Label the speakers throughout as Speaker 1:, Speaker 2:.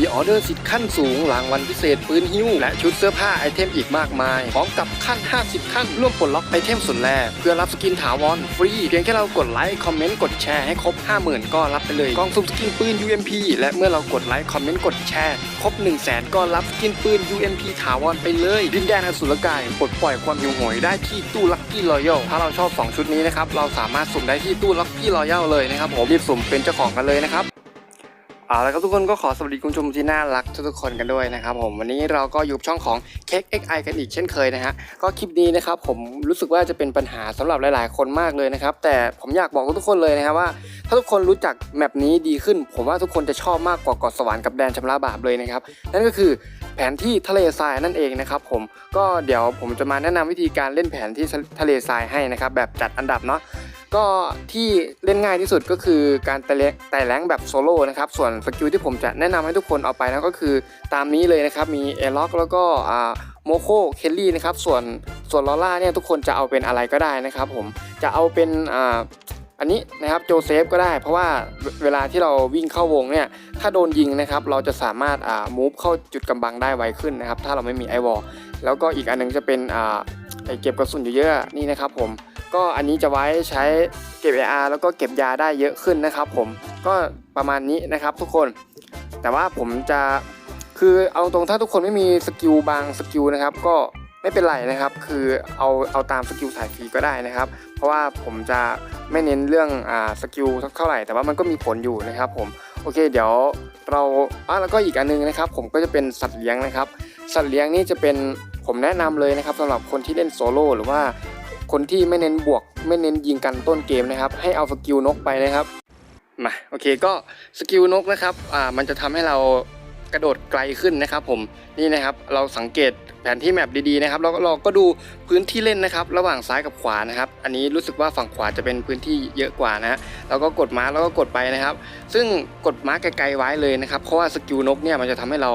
Speaker 1: รีออเดอร์สิทธิ์ขั้นสูงรางวัลพิเศษปืนหิ้ว และชุดเสื้อผ้าไอเทมอีกมากมาย พร้อมกับขั้น 50 ขั้น ร่วมปลดล็อกไอเทมสุดแรกเพื่อรับสกินถาวรฟรี เพียงแค่เรากดไลค์ คอมเมนต์ กดแชร์ให้ครบ 50,000 ก็รับไปเลยกองสุ่มสกินปืน UMP และเมื่อเรากดไลค์ คอมเมนต์ กดแชร์ครบ 1 0 0 0 0แก็รับสกินปืน UMP ถาวรไปเลยดินแดนอสุรกายปลดปล่อยความหิวโหยได้ที่ตู้ลัคกี้รอยัลถ้าเราชอบ 2 ชุดนี้นะครับเราสามารถสุ่มได้ที่ตู้ลัคกี้รอยัลเลยนะครับผมรีบสุ่มเป็นเจ้าของกันเลยนะครับ เอาและครับทุกคนก็ขอสวัสดีคุณผู้ชมที่น่ารักทุกๆคนกันด้วยนะครับผมวันนี้เราก็อยู่ช่องของ Cake XI กันอีกเช่นเคยนะฮะก็คลิปนี้นะครับผมรู้สึกว่าจะเป็นปัญหาสำหรับหลาย ๆ คนมากเลยนะครับแต่ผมอยากบอกทุกคนเลยนะครับว่า ถ้าทุกคนรู้จักแมปนี้ดีขึ้น ผมว่าทุกคนจะชอบมากกว่าเกาะสวรรค์กับแดนชำระบาปเลยนะครับนั่นก็คือแผนที่ทะเลทรายนั่นเองนะครับผมก็เดี๋ยวผมจะมาแนะนำวิธีการเล่นแผนที่ทะเลทรายให้นะครับแบบจัดอันดับเนาะ ก็ที่เล่นง่ายที่สุดก็คือการไต่แรงไต่แรงแบบโซโล่นะครับ ส่วนสกิลที่ผมจะแนะนำให้ทุกคนเอาไปนะก็คือตามนี้เลยนะครับ มีเอล็อกแล้วก็อ่าโมโคเคลลี่นะครับ ส่วนส่วนลอล่าเนี่ยทุกคนจะเอาเป็นอะไรก็ได้นะครับ ผมจะเอาเป็นอ่าอันนี้นะครับโจเซฟก็ได้เพราะว่าเวลาที่เราวิ่งเข้าวงเนี่ยถ้าโดนยิงนะครับเราจะสามารถอ่ามูฟเข้าจุดกำบังได้ไวขึ้นนะครับถ้าเราไม่มีไอวอลแล้วก็อีกอันหนึงจะเป็นอ่าไอเก็บกระสุนเยอะๆนี่นะครับผม ก็อันนี้จะไว้ใช้เก็บ AR แล้วก็เก็บยาได้เยอะขึ้นนะครับ ผมก็ประมาณนี้นะครับทุกคน แต่ว่าผมจะคือเอาตรงถ้าทุกคนไม่มีสกิลบางสกิลนะครับ ก็ไม่เป็นไรนะครับ คือเอาเอาตามสกิลสายฟรีก็ได้นะครับ เพราะว่าผมจะไม่เน้นเรื่องอ่าสกิลเท่าไหร่ แต่ว่ามันก็มีผลอยู่นะครับ ผม โอเค เดี๋ยวเราอะแล้วก็อีกอันนึงนะครับ ผมก็จะเป็นสัตว์เลี้ยงนะครับ สัตว์เลี้ยงนี่จะเป็นผมแนะนำเลยนะครับสำหรับคนที่เล่นโซโล่หรือว่า คนที่ไม่เน้นบวก ไม่เน้นยิงกันต้นเกมนะครับ ให้เอาสกิลนกไปนะครับมาโอเคก็สกิลนกนะครับอ่ามันจะทำให้เรากระโดดไกลขึ้นนะครับผมนี่นะครับเราสังเกต แผนที่แมปดีๆนะครับแล้วก็เราก็ดูพื้นที่เล่นนะครับ ระหว่างซ้ายกับขวานะครับ อันนี้รู้สึกว่าฝั่งขวาจะเป็นพื้นที่เยอะกว่านะเราก็กดม้าแล้วก็กดไปนะครับ ซึ่งกดม้าไกลๆไว้เลยนะครับเพราะว่าสกิลนกเนี่ยมันจะทำให้เรา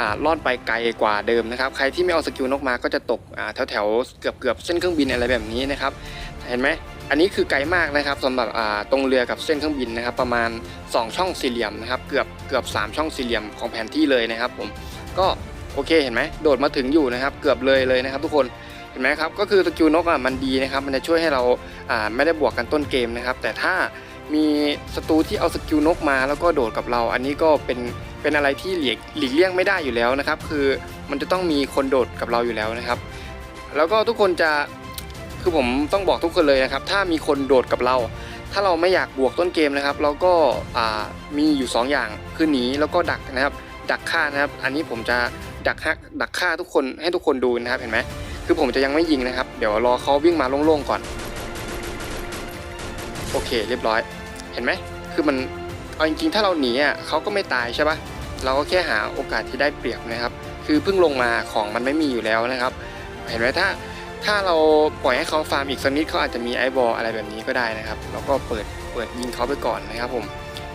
Speaker 1: อ่าลอดไปไกลกว่าเดิมนะครับใครที่ไม่เอาสกิลนกมาก็จะตกอ่าแถวๆเกือบเกือบๆเส้นเครื่องบินอะไรแบบนี้นะครับ เห็นไหมอันนี้คือไกลมากนะครับสำหรับอ่าตรงเรือกับเส้นเครื่องบินนะครับ ประมาณ 2 ช่องสี่เหลี่ยมนะครับ เกือบเกือบ 3 ช่องสี่เหลี่ยมของแผนที่เลยนะครับ ผมก็ โอเคเห็นไหมโดดมาถึงอยู่นะครับ เกือบเลยเลยนะครับ ทุกคนเห็นไหมครับก็คือสกิลนกอะมันดีนะครับ มันจะช่วยให้เราอ่าไม่ได้บวกกันต้นเกมนะครับ แต่ถ้ามีศัตรูที่เอาสกิลนกมาแล้วก็โดดกับเรา อันนี้ก็เป็นเป็นอะไรที่หลีกหลีกเลี่ยงไม่ได้อยู่แล้วนะครับ คือมันจะต้องมีคนโดดกับเราอยู่แล้วนะครับ แล้วก็ทุกคนจะคือผมต้องบอกทุกคนเลยนะครับ ถ้ามีคนโดดกับเรา ถ้าเราไม่อยากบวกต้นเกมนะครับ เราก็มีอยู่ 2 อย่างคือหนีแล้วก็ดักนะครับ ดักฆ่านะครับ อันนี้ผมจะ ดักฮักดักฆ่าทุกคนให้ทุกคนดูนะครับเห็นไหมคือผมจะยังไม่ยิงนะครับ เดี๋ยวรอเขาวิ่งมาโล่งๆก่อน โอเค เรียบร้อย เห็นไหมคือมันเอาจริงๆถ้าเราหนีอะเขาก็ไม่ตายใช่ปะเราก็แค่หาโอกาสที่ได้เปรียบนะครับ คือเพิ่งลงมาของมันไม่มีอยู่แล้วนะครับ เห็นไหมถ้าถ้าเราปล่อยให้เขาฟาร์มอีกสักนิดเขาอาจจะมีไอบอลอะไรแบบนี้ก็ได้นะครับแล้วก็เปิดเปิดยิงเขาไปก่อนนะครับผม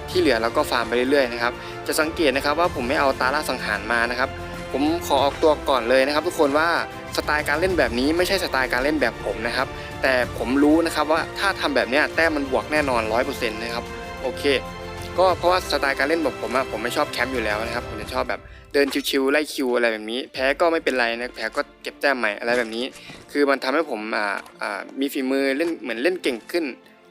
Speaker 1: ที่เหลือเราก็ฟาร์มไปเรื่อยๆนะครับ จะสังเกตนะครับว่าผมไม่เอาตาล่าสังหารมานะครับ ผมขอออกตัวก่อนเลยนะครับทุกคนว่าสไตล์การเล่นแบบนี้ไม่ใช่สไตล์การเล่นแบบผมนะครับ แต่ผมรู้นะครับว่าถ้าทำแบบนี้แต้มมันบวกแน่นอน 100%นะครับโอเค ก็เพราะว่าสไตล์การเล่นแบบผมอะผมไม่ชอบแคมป์อยู่แล้วนะครับผมจะชอบแบบเดินชิวๆไล่คิวอะไรแบบนี้ แพ้ก็ไม่เป็นไรนะแพ้ก็เก็บแต้มใหม่อะไรแบบนี้ คือมันทำให้ผมอ่าอ่ามีฝีมือเล่นเหมือนเล่นเก่งขึ้น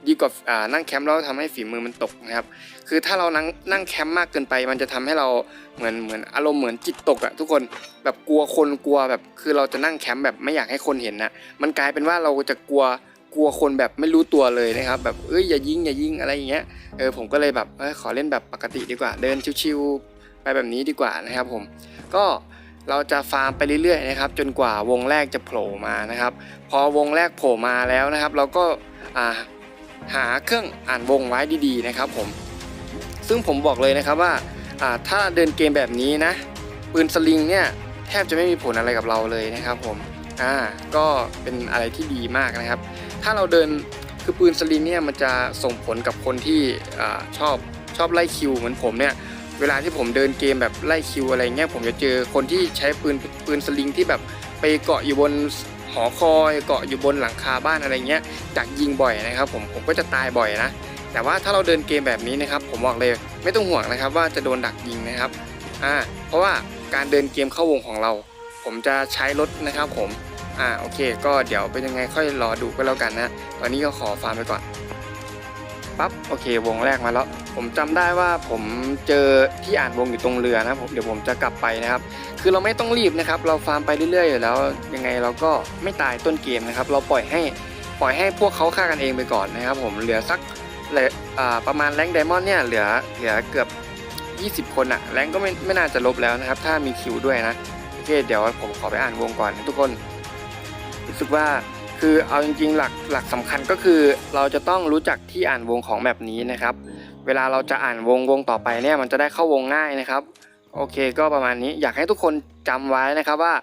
Speaker 1: ดีกว่านั่งแคมป์แล้วทำให้ฝีมือมันตกนะครับ คือถ้าเรานั่งนั่งแคมป์มากเกินไป มันจะทำให้เราเหมือนเหมือนอารมณ์เหมือนจิตตกอะทุกคนแบบกลัวคนกลัวแบบ คือเราจะนั่งแคมป์แบบไม่อยากให้คนเห็นนะมันกลายเป็นว่าเราจะกลัวกลัวคนแบบไม่รู้ตัวเลยนะครับ แบบเอ้ยอย่ายิงอย่ายิงอะไรอย่างเงี้ยเออผมก็เลยแบบเออขอเล่นแบบปกติดีกว่า เดินชิวๆไปแบบนี้ดีกว่านะครับ ผมก็เราจะฟาร์มไปเรื่อยๆนะครับ จนกว่าวงแรกจะโผล่มานะครับ พอวงแรกโผล่มาแล้วนะครับ เราก็อ่า หาเครื่องอ่านวงไว้ดีๆนะครับผมซึ่งผมบอกเลยนะครับว่าถ้าเดินเกมแบบนี้นะปืนสลิงเนี่ยแทบจะไม่มีผลอะไรกับเราเลยนะครับผมอ่าก็เป็นอะไรที่ดีมากนะครับ ถ้าเราเดินคือปืนสลิงเนี่ยมันจะส่งผลกับคนที่อชอบชอบไล่คิวเหมือนผมเนี่ยเวลาที่ผมเดินเกมแบบไล่คิวอะไรเงี้ยผมจะเจอคนที่ใช้ปืนปืนสลิงที่แบบไปเกาะอยู่บน หอคอยเกาะอยู่บนหลังคาบ้านอะไรเงี้ยดักยิงบ่อยนะครับผมผมก็จะตายบ่อยนะ แต่ว่าถ้าเราเดินเกมแบบนี้นะครับผมบอกเลยไม่ต้องห่วงนะครับว่าจะโดนดักยิงนะครับอ่าเพราะว่าการเดินเกมเข้าวงของเรา ผมจะใช้รถนะครับผมอ่าโอเค ก็เดี๋ยวเป็นยังไงค่อยรอดูก็แล้วกันนะ ตอนนี้ก็ขอฟาร์มไปก่อนปั๊บโอเค วงแรกมาแล้ว ผมจำได้ว่าผมเจอที่อ่านวงอยู่ตรงเรือนะผมเดี๋ยวผมจะกลับไปนะครับ คือเราไม่ต้องรีบนะครับ เราฟาร์มไปเรื่อยๆอยู่แล้ว ยังไงเราก็ไม่ตายต้นเกมนะครับ เราปล่อยให้ปล่อยให้พวกเขาฆ่ากันเองไปก่อนนะครับ ผมเหลือสักประมาณแรงไดมอนด์เนี่ยเหลือเหลือเกือบ 20 คนอะแรงก็ไม่ไม่น่าจะลบแล้วนะครับ ถ้ามีคิวด้วยนะโอเคเดี๋ยวผมขอไปอ่านวงก่อนทุกคนรู้สึกว่าคือเอาจริงๆหลักหลักสำคัญก็คือเราจะต้องรู้จักที่อ่านวงของแบบนี้นะครับ เวลาเราจะอ่านวงวงต่อไปเนี่ยมันจะได้เข้าวงง่ายนะครับโอเคก็ประมาณนี้อยากให้ทุกคนจำไว้นะครับว่า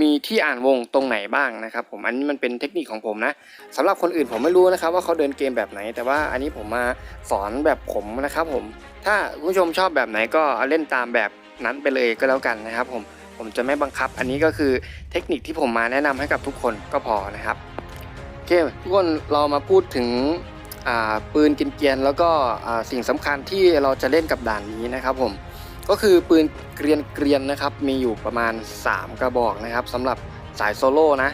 Speaker 1: มีที่อ่านวงตรงไหนบ้างนะครับ ผมอันนี้มันเป็นเทคนิคของผมนะสำหรับคนอื่นผมไม่รู้นะครับ ว่าเขาเดินเกมแบบไหน แต่ว่าอันนี้ผมมาสอนแบบผมนะครับ ผมถ้าคุณผู้ชมชอบแบบไหนก็เล่นตามแบบนั้นไปเลยก็แล้วกันนะครับ ผมผมจะไม่บังคับ อันนี้ก็คือเทคนิคที่ผมมาแนะนำให้กับทุกคนก็พอนะครับโอเคทุกคนเรามาพูดถึง ปืนกินเกียนแล้วก็สิ่งสำคัญที่เราจะเล่นกับด่านนี้นะครับผมก็คือปืนเกรียนเกรียนนะครับมีอยู่ประมาณ 3 กระบอกนะครับสำหรับสายโซโล่นะ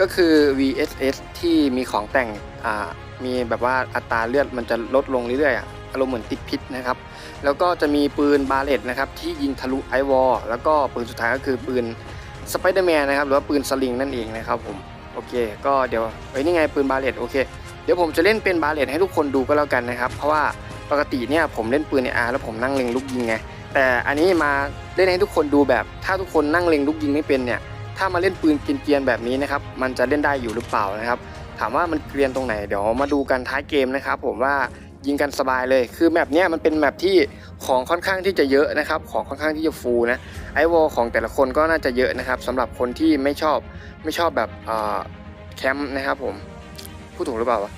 Speaker 1: ก็คือ VSS ที่มีของแต่งมีแบบว่าอัตราเลือดมันจะลดลงเรื่อยๆอะอารมณ์เหมือนติดพิษนะครับ แล้วก็จะมีปืนบาเลตนะครับที่ยิงทะลุไอวอลแล้วก็ปืนสุดท้ายก็คือปืนสไปเดอร์แมนนะครับหรือว่าปืนสลิงนั่นเองนะครับผมโอเค ก็เดี๋ยวเอ้ยนี่ไงปืนบาเลตโอเค เดี๋ยวผมจะเล่นเป็นบาเลตให้ทุกคนดูก็แล้วกันนะครับ เพราะว่าปกติเนี่ยผมเล่นปืนในอาร์แล้วผมนั่งเล็งลูกยิงไงแต่อันนี้มาเล่นให้ทุกคนดูแบบ ถ้าทุกคนนั่งเล็งลูกยิงไม่เป็นเนี่ยถ้ามาเล่นปืนเกรียนๆแบบนี้นะครับมันจะเล่นได้อยู่หรือเปล่านะครับ ถามว่ามันเกรียนตรงไหนเดี๋ยวมาดูกันท้ายเกมนะครับ ผมว่ายิงกันสบายเลย คือแมปเนี้ยมันเป็นแมปที่ของค่อนข้างที่จะเยอะนะครับ ของค่อนข้างที่จะฟูนะไอวอลของแต่ละคนก็น่าจะเยอะนะครับสำหรับคนที่ไม่ชอบไม่ชอบแบบแคมป์นะครับผม พูดถูกหรือเปล่าวะ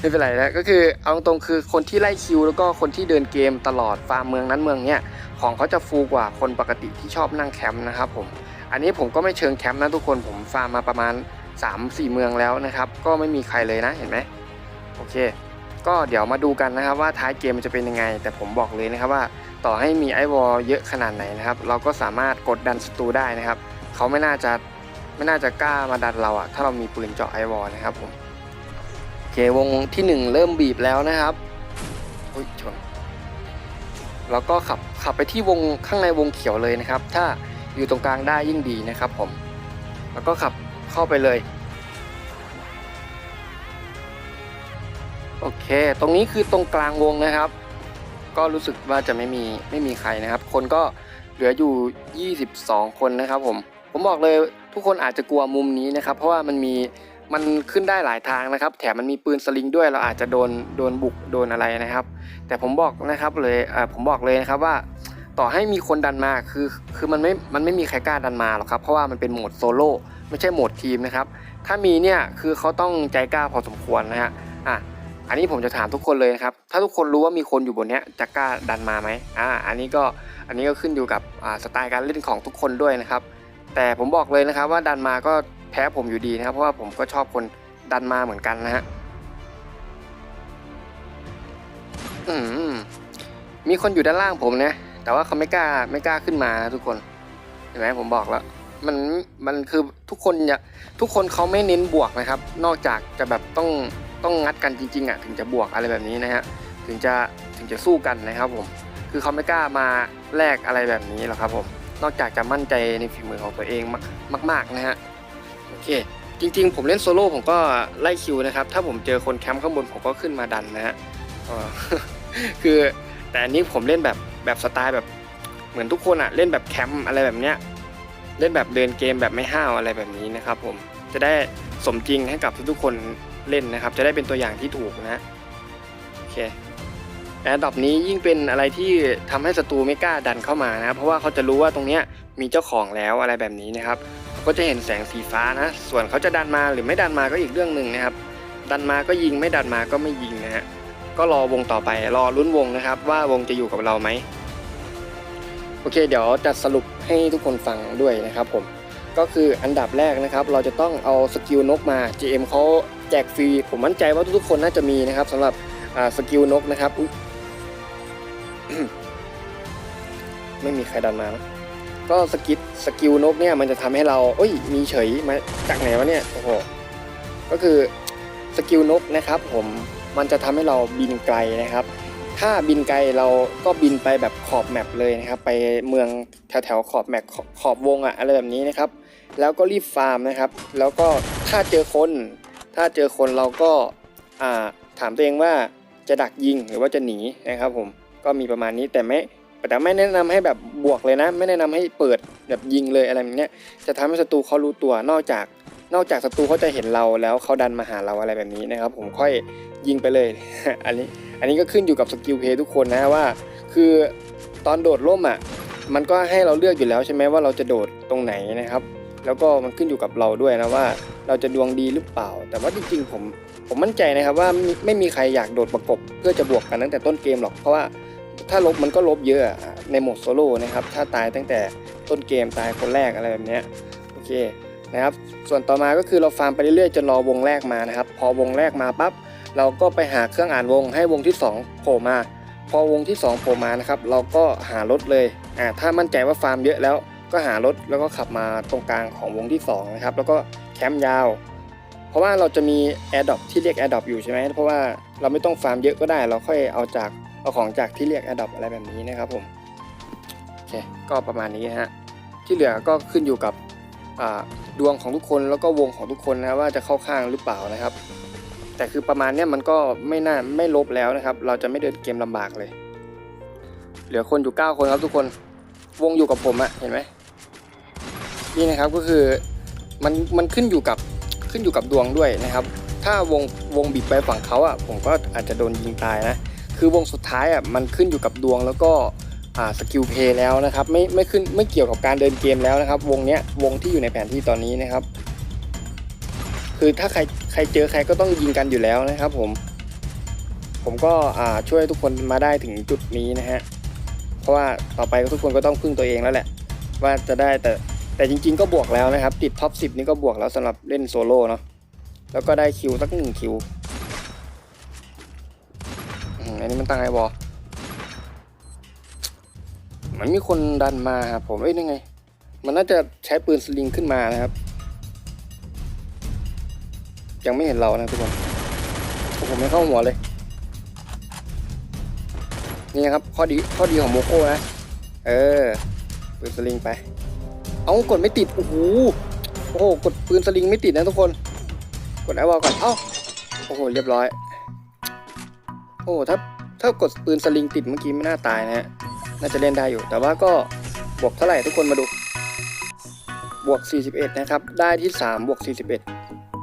Speaker 1: ไม่เป็นไรนะก็คือเอาตรงคือคนที่ไล่คิว แล้วก็คนที่เดินเกมตลอดฟาร์มเมืองนั้นเมืองเนี้ยของเขาจะฟูกว่าคนปกติที่ชอบนั่งแคมป์นะครับผมอันนี้ผมก็ไม่เชิงแคมป์นะทุกคนผมฟาร์มมาประมาณ 3-4 เมืองแล้วนะครับ ก็ไม่มีใครเลยนะเห็นไหมโอเค ก็เดี๋ยวมาดูกันนะครับว่าท้ายเกมมันจะเป็นยังไง แต่ผมบอกเลยนะครับว่าต่อให้มีไอวอลเยอะขนาดไหนนะครับ เราก็สามารถกดดันศัตรูได้นะครับ เขาไม่น่าจะไม่น่าจะกล้ามาดันเราอะถ้าเรามีปืนเจาะไอวอลนะครับผม เควงที่1เริ่มบีบแล้วนะครับอุ้ยชนแล้วก็ขับขับไปที่วงข้างในวงเขียวเลยนะครับ ถ้าอยู่ตรงกลางได้ยิ่งดีนะครับผม แล้วก็ขับเข้าไปเลย โอเค ตรงนี้คือตรงกลางวงนะครับ ก็รู้สึกว่าจะไม่มีไม่มีใครนะครับ คนก็เหลืออยู่ 22 คนนะครับผม ผมบอกเลยทุกคนอาจจะกลัวมุมนี้นะครับ เพราะว่ามันมี มันขึ้นได้หลายทางนะครับ แถมมันมีปืนสลิงด้วยเราอาจจะโดนโดนบุกโดนอะไรนะครับ แต่ผมบอกนะครับเลยผมบอกเลยนะครับว่า ต่อให้มีคนดันมาคือคือมันไม่มันไม่มีใครกล้าดันมาหรอกครับเพราะว่ามันเป็นโหมดโซโล่ไม่ใช่โหมดทีมนะครับถ้ามีเนี่ยคือเขาต้องใจกล้าพอสมควรนะฮะอะอันนี้ผมจะถามทุกคนเลยนะครับ ถ้าทุกคนรู้ว่ามีคนอยู่บนเนี้ยจะกล้าดันมาไหมอ่า อันนี้ก็ อันนี้ก็ขึ้นอยู่กับสไตล์การเล่นของทุกคนด้วยนะครับ แต่ผมบอกเลยนะครับว่าดันมาก็ แพ้ผมอยู่ดีนะครับ เพราะว่าผมก็ชอบคนดันมาเหมือนกันนะฮะอืมมีคนอยู่ด้านล่างผมนะ แต่ว่าเขาไม่กล้าไม่กล้าขึ้นมานะทุกคน เห็นไหมผมบอกแล้ว มันมันคือทุกคนอยาทุกคนเขาไม่เน้นบวกนะครับ นอกจากจะแบบต้องต้องงัดกันจริงๆอะถึงจะบวกอะไรแบบนี้นะฮะถึงจะถึงจะสู้กันนะครับผม คือเขาไม่กล้ามาแลกอะไรแบบนี้หรอกครับผม นอกจากจะมั่นใจในฝีมือของตัวเองมากมากๆนะฮะ โอเค จริง ๆ ผมเล่นโซโล่ผมก็ไล่คิวนะครับ ถ้าผมเจอคนแคมป์ข้างบนผมก็ขึ้นมาดันนะฮะคือแต่อันนี้ผมเล่นแบบแบบสไตล์แบบเหมือนทุกคนอะเล่นแบบแคมป์อะไรแบบเนี้ยเล่นแบบเดินเกมแบบไม่ห้าวอะไรแบบนี้นะครับ ผมจะได้สมจริงให้กับทุกๆคนเล่นนะครับ จะได้เป็นตัวอย่างที่ถูกนะโอเคแอร์ดรอปนี้ยิ่งเป็นอะไรที่ทำให้ศัตรูไม่กล้าดันเข้ามานะเพราะว่าเขาจะรู้ว่าตรงเนี้ยมีเจ้าของแล้วอะไรแบบนี้นะครับ ก็จะเห็นแสงสีฟ้านะ ส่วนเขาจะดันมาหรือไม่ดันมาก็อีกเรื่องหนึ่งนะครับ ดันมาก็ยิงไม่ดันมาก็ไม่ยิงนะฮะ ก็รอวงต่อไป รอลุ้นวงนะครับ ว่าวงจะอยู่กับเราไหม โอเค เดี๋ยวจะสรุปให้ทุกคนฟังด้วยนะครับผม ก็คืออันดับแรกนะครับ เราจะต้องเอาสกิลนกมา GM เขาแจกฟรี ผมมั่นใจว่าทุกๆคนน่าจะมีนะครับสำหรับสกิลนกนะครับ ไม่มีใครดันมานะ ก็สกิลสกิลนกเนี่ยมันจะทำให้เราเอ้ยมีเฉยมาจากไหนวะเนี่ยโอ้โหก็คือสกิลนกนะครับ ผมมันจะทำให้เราบินไกลนะครับ ถ้าบินไกลเราก็บินไปแบบขอบแมปเลยนะครับ ไปเมืองแถวแถวๆขอบแมปขอบขอบวงอะอะไรแบบนี้นะครับ แล้วก็รีบฟาร์มนะครับ แล้วก็ถ้าเจอคน ถ้าเจอคนเราก็าถามตัวเองว่าจะดักยิงหรือว่าจะหนีนะครับ ผมก็มีประมาณนี้แต่ไม่ แต่ไม่แนะนำให้แบบบวกเลยนะ ไม่แนะนำให้เปิดแบบยิงเลยอะไรแบบเนี้ยจะทำให้ศัตรูเขารู้ตัวนอกจาก นอกจากศัตรูเขาจะเห็นเราแล้วเขาดันมาหาเราอะไรแบบนี้นะครับ ผมค่อยยิงไปเลย อันนี้อันนี้ก็ขึ้นอยู่กับสกิลเพย์ทุกคนนะว่า คือตอนโดดร่มอะมันก็ให้เราเลือกอยู่แล้วใช่ไหมว่าเราจะโดดตรงไหนนะครับ แล้วก็มันขึ้นอยู่กับเราด้วยนะว่าเราจะดวงดีหรือเปล่า แต่ว่าจริงๆผมผมมั่นใจนะครับว่าไม่มีใครอยากโดดประกบเพื่อจะบวกกันตั้งแต่ต้นเกมหรอกเพราะว่า ถ้าลบมันก็ลบเยอะในโหมดโซโล่นะครับ ถ้าตายตั้งแต่ต้นเกมตายคนแรกอะไรแบบนี้โอเคนะครับ ส่วนต่อมาก็คือเราฟาร์มไปเรื่อยๆจนรอวงแรกมานะครับ พอวงแรกมาปั๊บเราก็ไปหาเครื่องอ่านวงให้วงที่สองโผล่มา พอวงที่สองโผล่มานะครับ เราก็หารถเลยอ่าถ้ามั่นใจว่าฟาร์มเยอะแล้วก็หารถแล้วก็ขับมาตรงกลางของวงที่2นะครับแล้วก็แคมป์ยาว เพราะว่าเราจะมี a อ r d r o p ที่เรียก a อ r d r o p อยู่ใช่ไหมเพราะว่าเราไม่ต้องฟาร์มเยอะก็ได้ เราค่อยเอาจาก เอาของจากที่เรียก a d o p อะไรแบบนี้นะครับผมโอเคก็ประมาณนี้ฮะที่เหลือก็ขึ้นอยู่กับดวงของทุกคนแล้วก็วงของทุกคนนะว่าจะเข้าข้างหรือเปล่านะครับ แต่คือประมาณเนี้ยมันก็ไม่น่าไม่ลบแล้วนะครับ เราจะไม่เดินเกมลำบากเลย เหลือคนอยู่ 9 คนครับทุกคนวงอยู่กับผมอะเห็นไหมนี่นะครับก็คือมันมันขึ้นอยู่กับขึ้นอยู่กับดวงด้วยนะครับ ถ้าวงวงบีบไปฝั่งเขาอะผมก็อาจจะโดนยิงตายนะ คือวงสุดท้ายอะมันขึ้นอยู่กับดวงแล้วก็สกิลเพย์แล้วนะครับไม่ไม่ขึ้นไม่เกี่ยวกับการเดินเกมแล้วนะครับ วงเนี้ยวงที่อยู่ในแผนที่ตอนนี้นะครับ คือถ้าใครใครเจอใครก็ต้องยิงกันอยู่แล้วนะครับ ผม ผมก็ช่วยทุกคนมาได้ถึงจุดนี้นะฮะเพราะว่าต่อไปทุกคนก็ต้องพึ่งตัวเองแล้วแหละ ว่าจะได้แต่แต่จริง ๆ ก็บวกแล้วนะครับ ติดท็อป10 นี่ก็บวกแล้วสำหรับเล่นโซโล่เนาะแล้วก็ได้คิวสักหนึ่งคิว อันนี้มันตั้งไอ้บอมันมีคนดันมาครับผมเอ้ยนั่นไง มันน่าจะใช้ปืนสลิงขึ้นมานะครับ ยังไม่เห็นเรานะทุกคนโอ้ผมไม่เข้าหัวเลย นี่ครับข้อดีข้อดีของโมโก้นะ เออ ปืนสลิงไป เอากดไม่ติด โอ้โห โอ้โห กดปืนสลิงไม่ติดนะทุกคน กดไอวอลก่อน เอ้า โอ้โห เรียบร้อย โอ้ถ้าถ้ากดปืนสลิงติดเมื่อกี้ไม่น่าตายนะฮะ น่าจะเล่นได้อยู่ แต่ว่าก็บวกเท่าไหร่ทุกคนมาดู บวก 41 นะครับ ได้ที่ 3 บวก 41